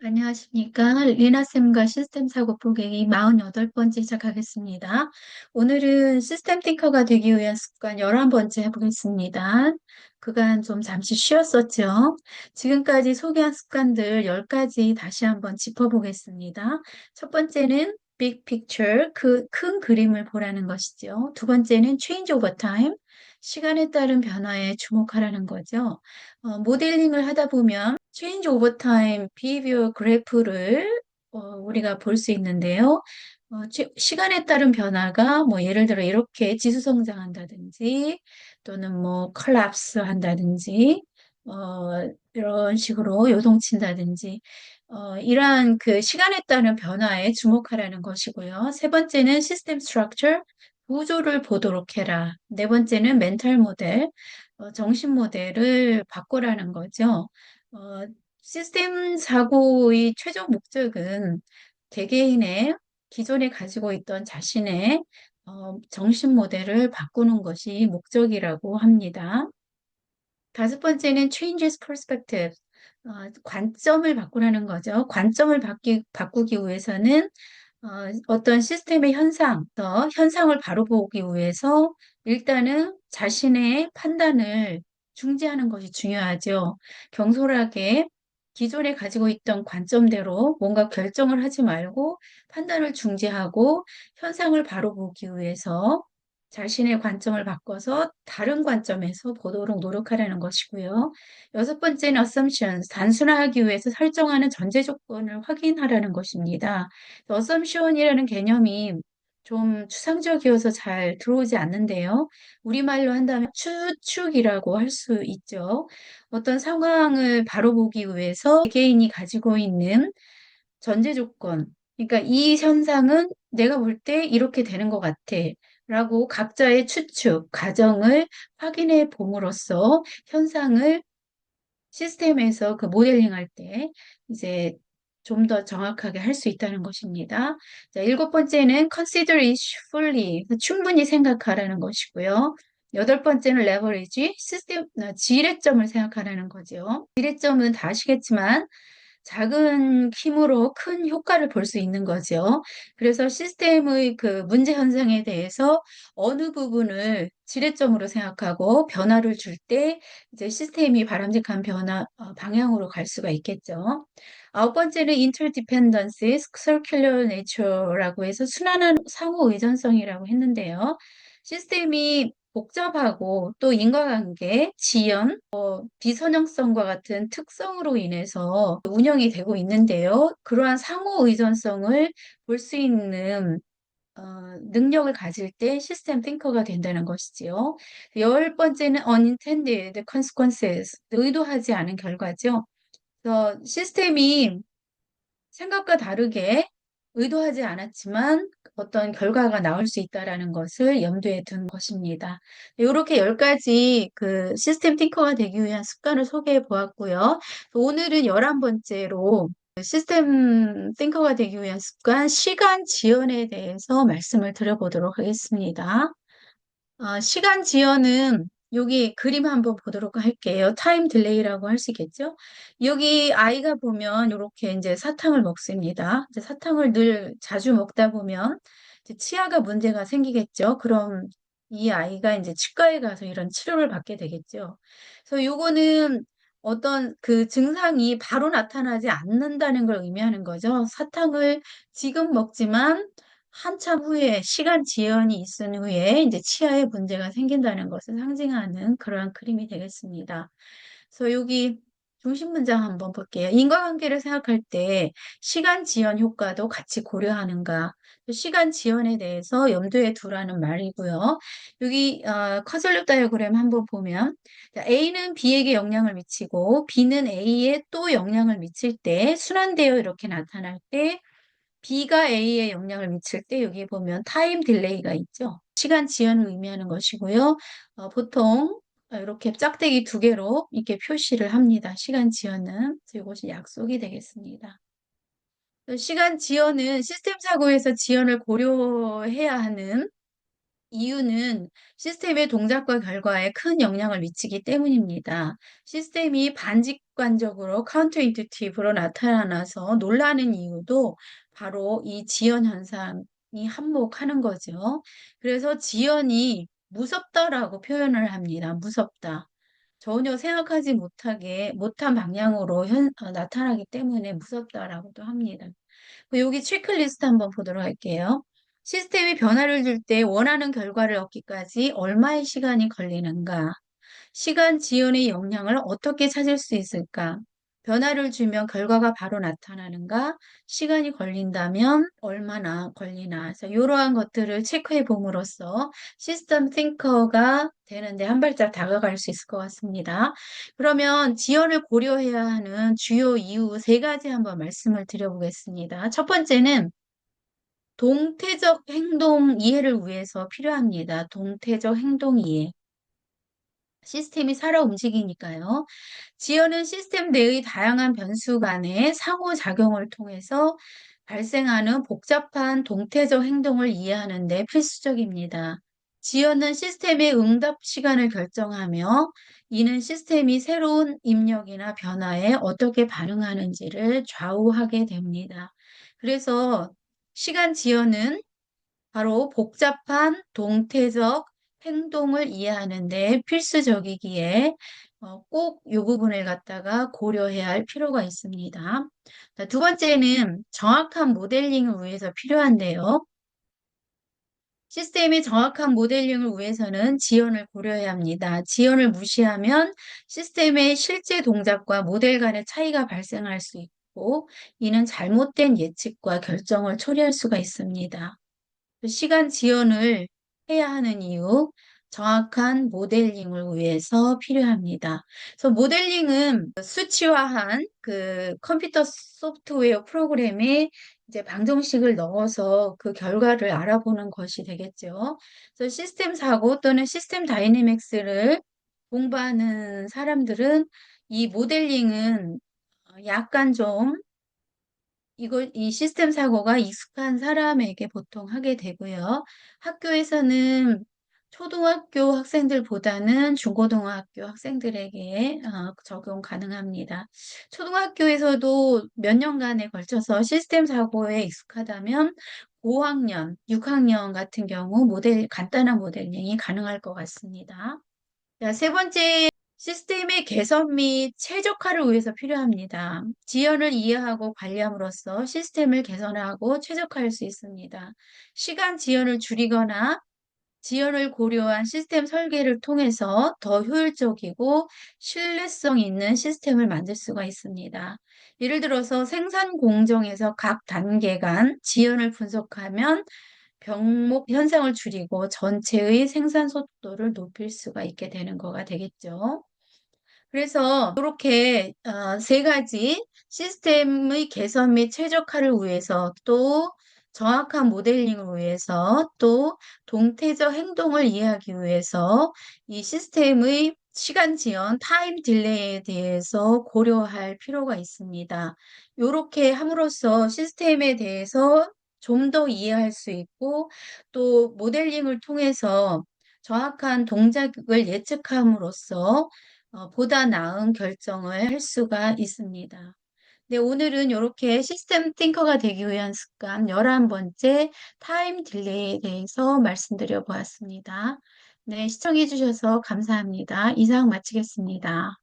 안녕하십니까. 리나쌤과 시스템 사고 포객이 48번째 시작하겠습니다. 오늘은 시스템 띵커가 되기 위한 습관 11번째 해보겠습니다. 그간 좀 잠시 쉬었었죠. 지금까지 소개한 습관들 10가지 다시 한번 짚어보겠습니다. 첫 번째는 big picture, 그 큰 그림을 보라는 것이죠. 두 번째는 change over time, 시간에 따른 변화에 주목하라는 거죠. 어, 모델링을 하다 보면 change over time behavior 그래프를 어, 우리가 볼 수 있는데요. 어, 치- 시간에 따른 변화가 뭐 예를 들어 이렇게 지수 성장한다든지 또는 뭐 컬랩스 한다든지 어, 이런 식으로 요동친다든지 어, 이러한 그 시간에 따른 변화에 주목하라는 것이고요. 세 번째는 시스템 스트럭처 구조를 보도록 해라. 네 번째는 멘탈 모델, 어, 정신 모델을 바꾸라는 거죠. 어, 시스템 사고의 최종 목적은 개개인의 기존에 가지고 있던 자신의 어, 정신 모델을 바꾸는 것이 목적이라고 합니다. 다섯 번째는 changes perspective. 어, 관점을 바꾸라는 거죠. 관점을 바뀌, 바꾸기 위해서는 어, 어떤 시스템의 현상, 더 현상을 바로 보기 위해서 일단은 자신의 판단을 중지하는 것이 중요하죠. 경솔하게 기존에 가지고 있던 관점대로 뭔가 결정을 하지 말고 판단을 중지하고 현상을 바로 보기 위해서 자신의 관점을 바꿔서 다른 관점에서 보도록 노력하라는 것이고요. 여섯 번째는 assumptions, 단순화하기 위해서 설정하는 전제 조건을 확인하라는 것입니다. assumption이라는 개념이 좀 추상적이어서 잘 들어오지 않는데요. 우리말로 한다면 추측이라고 할 수 있죠. 어떤 상황을 바로 보기 위해서 개인이 가지고 있는 전제 조건, 그러니까 이 현상은 내가 볼 때 이렇게 되는 것 같아. 라고 각자의 추측, 가정을 확인해 봄으로써 현상을 시스템에서 그 모델링 할 때 이제 좀 더 정확하게 할 수 있다는 것입니다. 자, 일곱 번째는 consider it fully, 충분히 생각하라는 것이고요. 여덟 번째는 leverage, 시스템, 아, 지뢰점을 생각하라는 거죠. 지뢰점은 다 아시겠지만 작은 힘으로 큰 효과를 볼 수 있는 거죠. 그래서 시스템의 그 문제 현상에 대해서 어느 부분을 지뢰점으로 생각하고 변화를 줄 때 이제 시스템이 바람직한 변화 어, 방향으로 갈 수가 있겠죠. 아홉 번째는 interdependence, circular nature라고 해서 순환한 상호 의존성이라고 했는데요. 시스템이 복잡하고 또 인과관계, 지연, 비선형성과 같은 특성으로 인해서 운영이 되고 있는데요. 그러한 상호 의존성을 볼 수 있는 어, 능력을 가질 때 시스템 띵커가 된다는 것이지요. 열 번째는 unintended consequences, 의도하지 않은 결과죠. 그래서 시스템이 생각과 다르게 의도하지 않았지만 어떤 결과가 나올 수 있다라는 것을 염두에 둔 것입니다. 이렇게 10가지 그 시스템 띵커가 되기 위한 습관을 소개해 보았고요. 오늘은 11번째로 시스템 띵커가 되기 위한 습관, 시간 지연에 대해서 말씀을 드려보도록 하겠습니다. 어, 시간 지연은 여기 그림 한번 보도록 할게요. 타임 딜레이라고 할 수 있겠죠? 여기 아이가 보면 이렇게 이제 사탕을 먹습니다. 이제 사탕을 늘 자주 먹다 보면 이제 치아가 문제가 생기겠죠. 그럼 이 아이가 이제 치과에 가서 이런 치료를 받게 되겠죠. 그래서 요거는 어떤 그 증상이 바로 나타나지 않는다는 걸 의미하는 거죠. 사탕을 지금 먹지만 한참 후에 시간 지연이 있은 후에 이제 치아에 문제가 생긴다는 것을 상징하는 그러한 그림이 되겠습니다. 그래서 여기 중심 문장 한번 볼게요. 인과관계를 생각할 때 시간 지연 효과도 같이 고려하는가? 시간 지연에 대해서 염두에 두라는 말이고요. 여기 어, 커즐 다이어그램 한번 보면 A는 B에게 영향을 미치고 B는 A에 또 영향을 미칠 때 순환되어 이렇게 나타날 때 B가 A에 영향을 미칠 때 여기 보면 타임 딜레이가 있죠. 시간 지연을 의미하는 것이고요. 어, 보통 이렇게 짝대기 두 개로 이렇게 표시를 합니다. 시간 지연은 이것이 약속이 되겠습니다. 시간 지연은 시스템 사고에서 지연을 고려해야 하는 이유는 시스템의 동작과 결과에 큰 영향을 미치기 때문입니다. 시스템이 반직관적으로 카운터인투이티브로 나타나서 놀라는 이유도 바로 이 지연 현상이 한몫하는 거죠. 그래서 지연이 무섭다라고 표현을 합니다. 무섭다. 전혀 생각하지 못하게 못한 방향으로 현, 어, 나타나기 때문에 무섭다라고도 합니다. 그 여기 체크리스트 한번 보도록 할게요. 시스템이 변화를 줄 때 원하는 결과를 얻기까지 얼마의 시간이 걸리는가? 시간 지연의 영향을 어떻게 찾을 수 있을까? 변화를 주면 결과가 바로 나타나는가? 시간이 걸린다면 얼마나 걸리나? 이러한 것들을 체크해 봄으로써 시스템 띵커가 되는데 한 발짝 다가갈 수 있을 것 같습니다. 그러면 지연을 고려해야 하는 주요 이유 세 가지 한번 말씀을 드려보겠습니다. 첫 번째는 동태적 행동 이해를 위해서 필요합니다. 동태적 행동 이해. 시스템이 살아 움직이니까요. 지연은 시스템 내의 다양한 변수 간의 상호작용을 통해서 발생하는 복잡한 동태적 행동을 이해하는 데 필수적입니다. 지연은 시스템의 응답 시간을 결정하며 이는 시스템이 새로운 입력이나 변화에 어떻게 반응하는지를 좌우하게 됩니다. 그래서 시간 지연은 바로 복잡한 동태적 행동을 이해하는 데 필수적이기에 어, 꼭이 부분을 갖다가 고려해야 할 필요가 있습니다. 두 번째는 정확한 모델링을 위해서 필요한데요. 시스템의 정확한 모델링을 위해서는 지연을 고려해야 합니다. 지연을 무시하면 시스템의 실제 동작과 모델 간의 차이가 발생할 수 있고 이는 잘못된 예측과 결정을 초래할 수가 있습니다. 시간 지연을 해야 하는 이유, 정확한 모델링을 위해서 필요합니다. 그래서 모델링은 수치화한 그 컴퓨터 소프트웨어 프로그램에 이제 방정식을 넣어서 그 결과를 알아보는 것이 되겠죠. 그래서 시스템 사고 또는 시스템 다이내믹스를 공부하는 사람들은 이 모델링은 약간 좀 이거, 이 시스템 사고가 익숙한 사람에게 보통 하게 되고요. 학교에서는 초등학교 학생들보다는 중고등학교 학생들에게 어, 적용 가능합니다. 초등학교에서도 몇 년간에 걸쳐서 시스템 사고에 익숙하다면 5학년, 6학년 같은 경우 모델, 간단한 모델링이 가능할 것 같습니다. 자, 세 번째 시스템의 개선 및 최적화를 위해서 필요합니다. 지연을 이해하고 관리함으로써 시스템을 개선하고 최적화할 수 있습니다. 시간 지연을 줄이거나 지연을 고려한 시스템 설계를 통해서 더 효율적이고 신뢰성 있는 시스템을 만들 수가 있습니다. 예를 들어서 생산 공정에서 각 단계 간 지연을 분석하면 병목 현상을 줄이고 전체의 생산 속도를 높일 수가 있게 되는 거가 되겠죠. 그래서 이렇게 어, 세 가지 시스템의 개선 및 최적화를 위해서 또 정확한 모델링을 위해서 또 동태적 행동을 이해하기 위해서 이 시스템의 시간 지연, 타임 딜레이에 대해서 고려할 필요가 있습니다. 이렇게 함으로써 시스템에 대해서 좀 더 이해할 수 있고 또 모델링을 통해서 정확한 동작을 예측함으로써 어, 보다 나은 결정을 할 수가 있습니다. 네, 오늘은 이렇게 시스템 띵커가 되기 위한 습관 11번째 타임 딜레이에 대해서 말씀드려 보았습니다. 네, 시청해 주셔서 감사합니다. 이상 마치겠습니다.